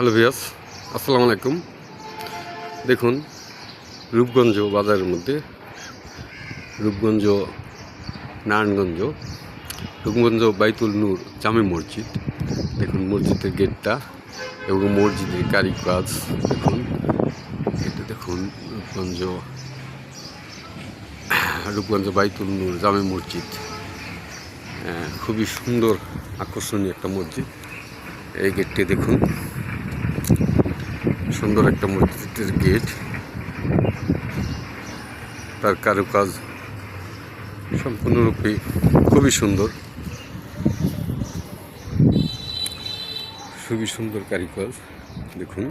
Hello ভিয়াস আসসালামু আলাইকুম। দেখুন, রূপগঞ্জ বাজারের মধ্যে, রূপগঞ্জ, নারায়ণগঞ্জ, রূপগঞ্জ বাইতুল নূর জামে মসজিদ। দেখুন, মসজিদের গেটটা এবং মসজিদের কারিকাজ দেখুন। এটা দেখুন, রূপগঞ্জ রূপগঞ্জ বাইতুল নূর জামে মসজিদ। খুবই সুন্দর, আকর্ষণীয় একটা মসজিদ। এই গেটটি দেখুন। সুন্দর একটা মসজিদের গেট। তার কারুকাজ সম্পূর্ণরূপে খুবই সুন্দর। খুবই সুন্দর কারিকাজ, দেখুন।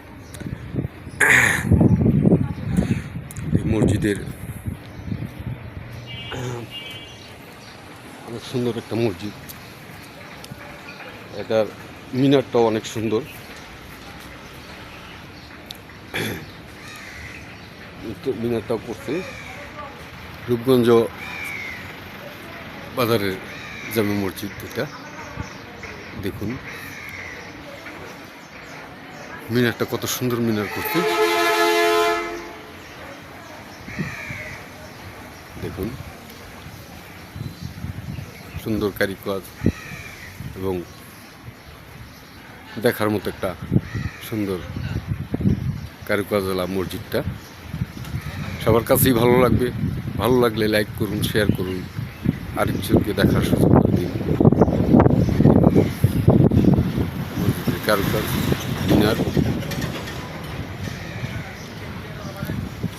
মসজিদের অনেক সুন্দর একটা মসজিদ। এটার মিনারটাও অনেক সুন্দর। মিনারটাও করছে। রূপগঞ্জ বাজারের জামে মসজিদ এটা। দেখুন। মিনারটা কত সুন্দর মিনার করছে। দেখুন। সুন্দর কারিকাজ এবং দেখার মতো একটা সুন্দর কারুকাজলা মসজিদটা। সবার কাছেই ভালো লাগবে। ভালো লাগলে লাইক করুন শেয়ার করুন, আরেকজনকে দেখার সুযোগ করে দিন।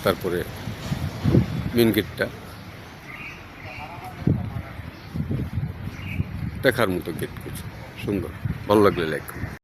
তারপরে মেন গেটটা দেখার মতো গেট করছে। সুন্দর। ভালো লাগলে লাইক